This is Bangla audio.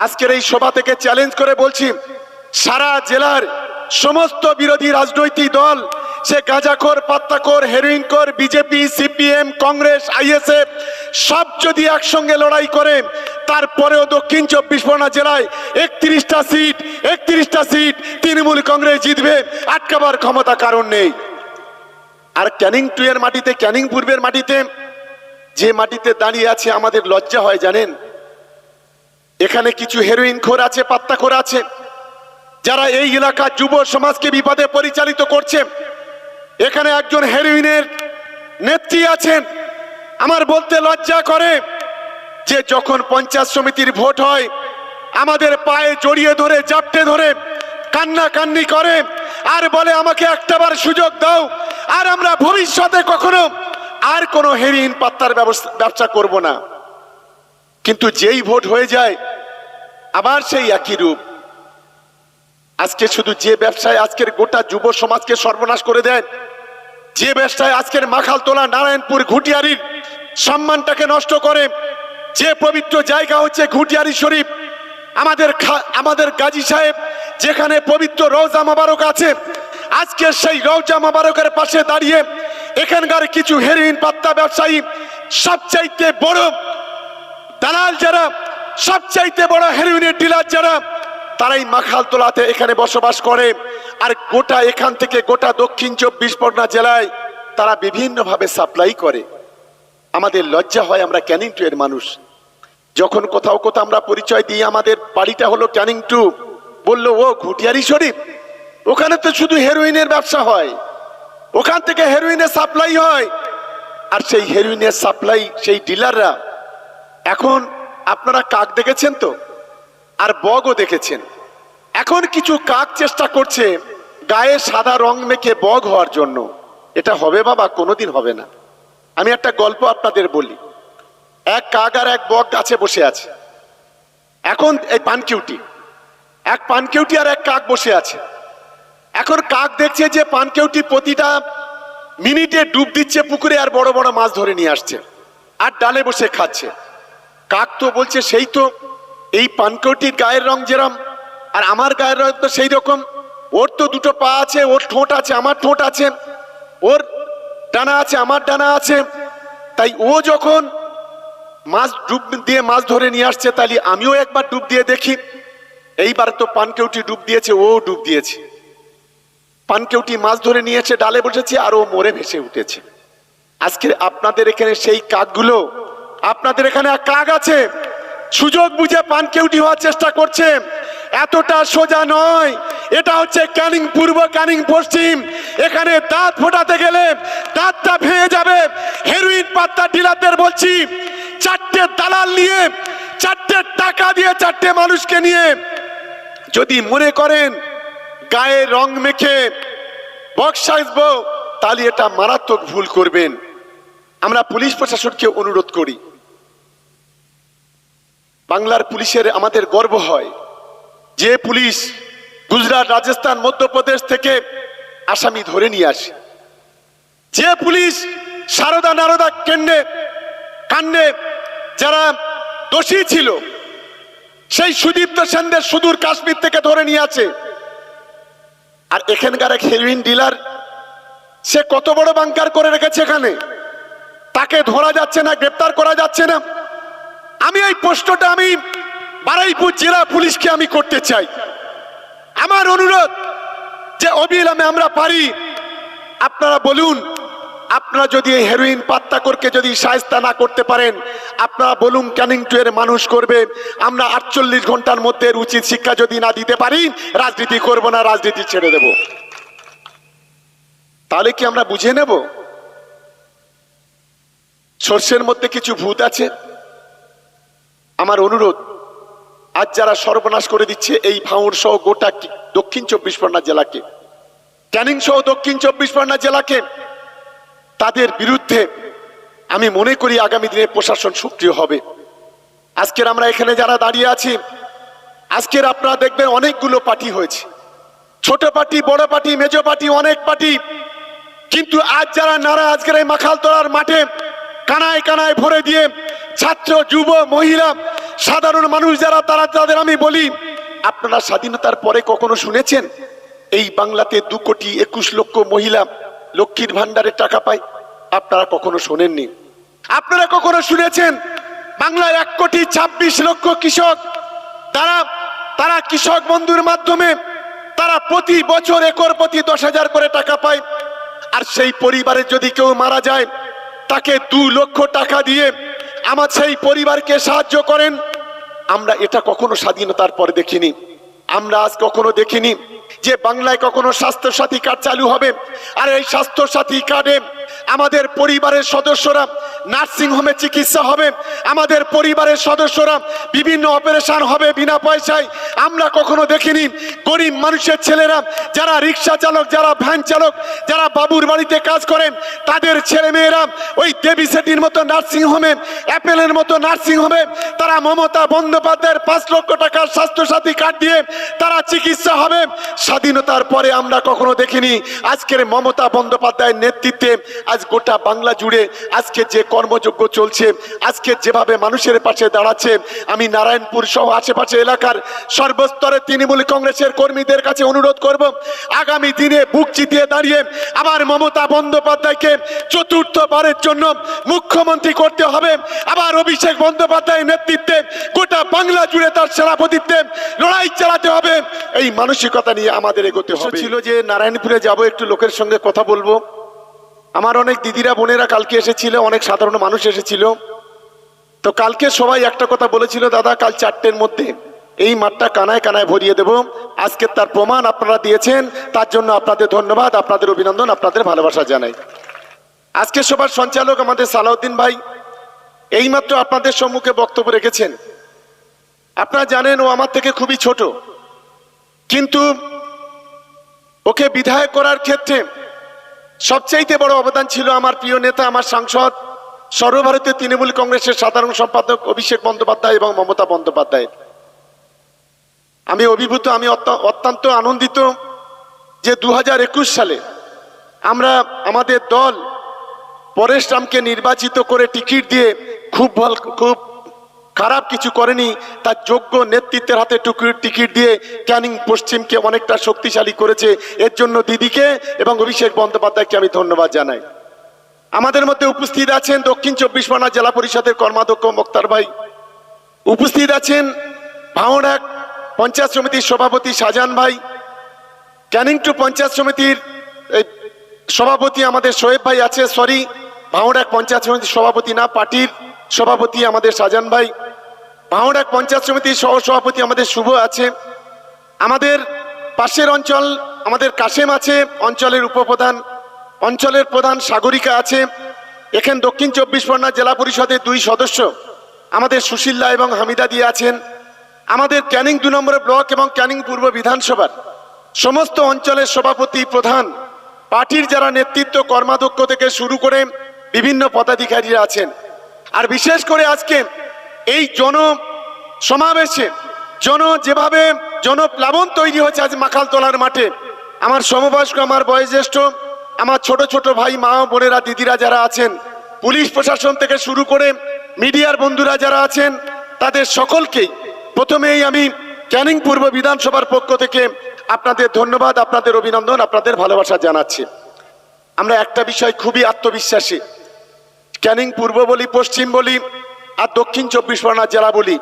আজকের এই সভা থেকে চ্যালেঞ্জ করে বলছি, সারা জেলার সমস্ত বিরোধী রাজনৈতিক দল, সে গাঁজাখোর, পাত্তাখোর হেরোইনখোর বিজেপি সিপিএম কংগ্রেস আইএসএফ সব যদি একসঙ্গে লড়াই করে, তারপরেও দক্ষিণ চব্বিশ পরগনা জেলায় একত্রিশটা সিট একত্রিশটা সিট তৃণমূল কংগ্রেস জিতবে, আটকাবার ক্ষমতা কারণ নেই। আর ক্যানিং টু এর মাটিতে, ক্যানিং পূর্বের মাটিতে, যে মাটিতে দাঁড়িয়ে আছে আমাদের লজ্জা হয়, জানেন? এখানে কিছু হেরোইন খোর আছে, পাত্তা খোর আছে, যারা এই এলাকার যুব সমাজকে বিপদে পরিচালিত করছে। এখানে একজন হেরোইনের নেত্রী আছেন। আমার বলতে লজ্জা করে যে যখন পঞ্চায়েত সমিতির ভোট হয়, আমাদের পায়ে জড়িয়ে ধরে, জাপটে ধরে কান্না কান্নি করে, আর বলে, আমাকে একটাবার সুযোগ দাও, আর আমরা ভবিষ্যতে কখনো আর কোনো হেরিন পাত্তার ব্যবসা করব না। কিন্তু যেই ভোট হয়ে যায় আবার সেই একই রূপ। আজকে শুধু যে ব্যবসায় আজকের গোটা যুব সমাজকে সর্বনাশ করে দেন, যে ব্যবসায় আজকের মাখালতোলা নারায়ণপুর ঘুটিয়ারির সম্মানটাকে নষ্ট করে, যে পবিত্র জায়গা হচ্ছে ঘুটিয়ারি শরীফ, আমাদের আমাদের গাজী সাহেব যেখানে পবিত্র রওজা মোবারক আছে, আজকে সেই রওজা মোবারকের পাশে দাঁড়িয়ে এখানকার কিছু হেরোইন পাত্তা ব্যবসায়ী সবচাইতে বড় দালাল যারা সবচাইতে বড় হেরোইনের ডিলার যারা, তারাই মাখালতোলাতে এখানে বসবাস করে। আর গোটা এখান থেকে গোটা দক্ষিণ চব্বিশ পরগনা জেলায় তারা বিভিন্নভাবে সাপ্লাই করে। আমাদের লজ্জা হয় আমরা ক্যানিং টু এর মানুষ। যখন কোথাও কোথাও আমরা পরিচয় দিই, আমাদের বাড়িটা হলো ক্যানিং টু। বলল, ও, ঘুটিয়ারি শরীফ, ওখানে তো শুধু হেরোইনের ব্যবসা হয়। ওখান থেকে হেরোইনের সাপ্লাই হয়। আর সেই হেরোইনের সাপ্লাই সেই ডিলাররা এখন আপনারা কাক দেখেছেন তো? আর বগও দেখেছেন। এখন কিছু কাক চেষ্টা করছে গায়ে সাদা রং মেখে বগ হওয়ার জন্য। এটা হবে বাবা, কোনোদিন হবে না। আমি একটা গল্প আপনাদের বলি। এক কাক আর এক বক গাছে বসে আছে। এখন এই পানকিউটি। এক পানকিউটি আর এক কাক বসে আছে। এখন কাক দেখছে যে পানকেউটি প্রতিটা মিনিটে ডুব দিচ্ছে পুকুরে আর বড় বড় মাছ ধরে নিয়ে আসছে। আর ডালে বসে খাচ্ছে। কাক তো বলছে, সেই তো এই পানকৌটির গায়ের রং যেরম, আর আমার গায়ের রং তো সেই রকম। ওর তো দুটো পা আছে, ওর ঠোঁট আছে, আমার ঠোঁট আছে, ওর ডানা আছে, আমার ডানা আছে। তাই ও যখন মাছ ডুব দিয়ে মাছ ধরে নিয়ে আসছে, তাহলে আমিও একবার ডুব দিয়ে দেখি। এইবার তো পানকেউটি ডুব দিয়েছে, ও ডুব দিয়েছে। পানকেউটি মাছ ধরে নিয়েছে ডালে বসেছে, আর ও মরে ভেসে উঠেছে। আজকে আপনাদের এখানে সেই কাকগুলো আপনাদের এখানে এক কাক আছে। সুযোগ বুঝে পানকেউটি হওয়ার চেষ্টা করছে। এতটা সোজা নয়। এটা হচ্ছে ক্যানিং পূর্ব, ক্যানিং পশ্চিম। এখানে দাঁত ফোটাতে গেলে দাঁতটা ভেঙে যাবে। হেরোইন পাত্তা ডিলারদের বলছি, চারটে দালাল নিয়ে, চারটে টাকা দিয়ে চারটে মানুষকে নিয়ে যদি মনে করেন গায়ে রং মেখে বক্স আসব তাহলে এটা মারাত্মক ভুল করবেন। আমরা পুলিশ প্রশাসনকে অনুরোধ করি। বাংলার পুলিশের আমাদের গর্ব হয়। যে পুলিশ গুজরাট, রাজস্থান, মধ্যপ্রদেশ থেকে আসামি ধরে নিয়ে আসে। যে পুলিশ সারদা নারদা কেন্দ্রে কাণ্ডে যারা দোষী ছিল, সেই সুদীপ্ত সেনদের সুদূর কাশ্মীর থেকে ধরে নিয়ে আছে আর এখানকার এক হেরোইন ডিলার সে কত বড় বাংকার করে রেখেছে এখানে? তাকে ধরা যাচ্ছে না, গ্রেপ্তার করা যাচ্ছে না। আমি এই প্রশ্নটা আমি বারাইপুর জেলা পুলিশকে আমি করতে চাই। আমার অনুরোধ যে অবিলম্বে আমরা পারি, আপনারা বলুন, আপনারা যদি এই হেরোইন পাত্তাকরকে যদি সায়স্তা না করতে পারেন, আপনারা বলুন ক্যানিং টু এর মানুষ করবে? আমরা আটচল্লিশ ঘণ্টার মধ্যে উচিত শিক্ষা যদি না দিতে পারি, রাজনীতি করব না, রাজনীতি ছেড়ে দেব। তাহলে কি আমরা বুঝে নেব? সর্ষের মধ্যে কিছু ভূত আছে? আমার অনুরোধ, আজ যারা সর্বনাশ করে দিচ্ছে এই ভাঙড় সহ গোটা দক্ষিণ চব্বিশ পরগনা জেলাকে ক্যানিং সহ দক্ষিণ চব্বিশ পরগনা জেলাকে, তাদের বিরুদ্ধে আমি মনে করি আগামী দিনে প্রশাসন সক্রিয় হবে। আজকের আমরা এখানে যারা দাঁড়িয়ে আছি, আজকের আপনারা দেখবেন অনেকগুলো পার্টি হয়েছে। ছোট পার্টি, বড় পার্টি, মেজো পার্টি, অনেক পার্টি। কিন্তু আজ যারা নারা আজকের এই মাখালতলার মাঠে কানায় কানায় ভরে দিয়ে ছাত্র, যুব, মহিলা, সাধারণ মানুষ যারা, তারা তাদের আমি বলি, আপনারা স্বাধীনতার পরে কখনো শুনেছেন? এই বাংলাতে দু কোটি একুশ লক্ষ মহিলা লক্ষ্মীর ভান্ডারের টাকা পায়। আপনারা কখনো শোনেননি? আপনারা কখনো শুনেছেন? বাংলার এক কোটি ছাব্বিশ লক্ষ কৃষক, তারা তারা কৃষক বন্ধুর মাধ্যমে, তারা প্রতি বছর একর প্রতি দশ হাজার করে টাকা পায়। আর সেই পরিবারে যদি কেউ মারা যায়, তাকে দু লক্ষ টাকা দিয়ে আমার সেই পরিবারকে সাহায্য করেন। আমরা এটা কখনো স্বাধীনতার পরে দেখিনি। আমরা আজ কখনো দেখিনি যে বাংলায় কখনো স্বাস্থ্য সাথী কার্ড চালু হবে। আর এই স্বাস্থ্য সাথী কার্ডে আমাদের পরিবারের সদস্যরা নার্সিং হোমে চিকিৎসা হবে। আমাদের পরিবারের সদস্যরা বিভিন্ন অপারেশন হবে বিনা পয়সায়। আমরা কখনো দেখিনি গরিব মানুষের ছেলেরা, যারা রিক্সা চালক, যারা ভ্যান চালক, যারা বাবুর বাড়িতে কাজ করেন, তাদের ছেলে মেয়েরা ওই দেবী সেটির মতো নার্সিং হোমে, অ্যাপেলের মতো নার্সিং হোমে, তারা মমতা বন্দ্যোপাধ্যায়ের পাঁচ লক্ষ টাকার স্বাস্থ্যসাথী কার্ড দিয়ে তারা চিকিৎসা হবে। স্বাধীনতার পরে আমরা কখনো দেখিনি। আজকের মমতা বন্দ্যোপাধ্যায়ের নেতৃত্বে আজ গোটা বাংলা জুড়ে আজকে যে কর্মযোগ্য চলছে। আজকে যেভাবে মানুষের পাশে দাঁড়াচ্ছে আমি নারায়ণপুর সহ আশেপাশে এলাকার সর্বস্তরে তৃণমূল কংগ্রেসের কর্মীদের কাছে অনুরোধ করব আগামী দিনে বুক চিতিয়ে দাঁড়িয়ে আবার মমতা বন্দ্যোপাধ্যায়কে চতুর্থবারের জন্য মুখ্যমন্ত্রী করতে হবে। আবার অভিষেক বন্দ্যোপাধ্যায়ের নেতৃত্বে গোটা বাংলা জুড়ে তার সেনাপতিত্বে লড়াই চালাতে হবে। এই মানসিকতা নিয়ে আমাদের এগোতে হবে। ছিল যে নারায়ণপুরে যাব একটু লোকের সঙ্গে কথা বলব। আমার অনেক দিদিরা, বোনেরা কালকে এসেছিল, অনেক সাধারণ মানুষ এসেছিল। তো কালকে সবাই একটা কথা বলেছিল, দাদা, কাল চারটের মধ্যে এই মাঠটা কানায় কানায় ভরিয়ে দেব। আজকে তার প্রমাণ আপনারা দিয়েছেন, তার জন্য আপনাদের ধন্যবাদ, আপনাদের অভিনন্দন, আপনাদের ভালোবাসা জানাই। আজকে সবার সঞ্চালক আমাদের সালাউদ্দিন ভাই, এইমাত্র আপনাদের সম্মুখে বক্তব্য রেখেছেন। আপনারা জানেন, ও আমার থেকে খুবই ছোট। কিন্তু ওকে বিধায়ক করার ক্ষেত্রে সবচাইতে বড় অবদান ছিল আমার প্রিয় নেতা, আমার সাংসদ, সর্বভারতীয় তৃণমূল কংগ্রেসের সাধারণ সম্পাদক অভিষেক বন্দ্যোপাধ্যায় এবং মমতা বন্দ্যোপাধ্যায়। আমি অভিভূত, আমি অত্য- অত্যন্ত আনন্দিত যে দু হাজার একুশ সালে আমরা আমাদের দল পরেশ রামকে নির্বাচিত করে টিকিট দিয়ে খুব খুব খারাপ কিছু করেনি, তার যোগ্য নেতৃত্বের হাতে টুকির টিকিট দিয়ে ক্যানিং পশ্চিমকে অনেকটা শক্তিশালী করেছে। এর জন্য দিদিকে এবং অভিষেক বন্দ্যোপাধ্যায়কে আমি ধন্যবাদ জানাই। আমাদের মধ্যে উপস্থিত আছেন দক্ষিণ চব্বিশ পরগনা জেলা পরিষদের কর্মাধ্যক্ষ মোক্তার ভাই। উপস্থিত আছেন ভাঙড়াক পঞ্চায়েত সমিতির সভাপতি শাহজাহান ভাই। ক্যানিং টু পঞ্চায়েত সমিতির সভাপতি আমাদের শোয়েব ভাই আছে, সরি ভাঙড়াক পঞ্চায়েত সমিতির সভাপতি না, পার্টির সভাপতি আমাদের শাহজাহান ভাই। ভাঙড়াক পঞ্চায়েত সমিতির সহ সভাপতি আমাদের শুভ আছে। আমাদের পাশের অঞ্চল, আমাদের কাশেম আছে, অঞ্চলের উপপ্রধান। অঞ্চলের প্রধান সাগরিকা আছে। এখানে দক্ষিণ চব্বিশ পরগনা জেলা পরিষদের দুই সদস্য। আমাদের সুশীল্লা এবং হামিদা দিয়ে আছেন। আমাদের ক্যানিং দু নম্বরের ব্লক এবং ক্যানিং পূর্ব বিধানসভার। সমস্ত অঞ্চলের সভাপতি প্রধান। পার্টির যারা নেতৃত্ব, কর্মাধ্যক্ষ থেকে শুরু করে বিভিন্ন পদাধিকারীরা আছেন। আর বিশেষ করে আজকে এই জন সমাবেশে জন যেভাবে জনপ্লাবন তৈরি হয়েছে আজ মাখালতলার মাঠে, আমার সমবয়স্ক, আমার বয়োজ্যেষ্ঠ, আমার ছোট ছোট ভাই, মা বোনেরা, দিদিরা যারা আছেন, পুলিশ প্রশাসন থেকে শুরু করে মিডিয়ার বন্ধুরা যারা আছেন, তাদের সকলকেই প্রথমেই আমি ক্যানিং পূর্ব বিধানসভার পক্ষ থেকে আপনাদের ধন্যবাদ, আপনাদের অভিনন্দন, আপনাদের ভালোবাসা জানাচ্ছি। আমরা একটা বিষয় খুবই আত্মবিশ্বাসী। ক্যানিং পূর্ব বলি, পশ্চিম বলি আর দক্ষিণ চব্বিশ পরগনা জেলা বলি।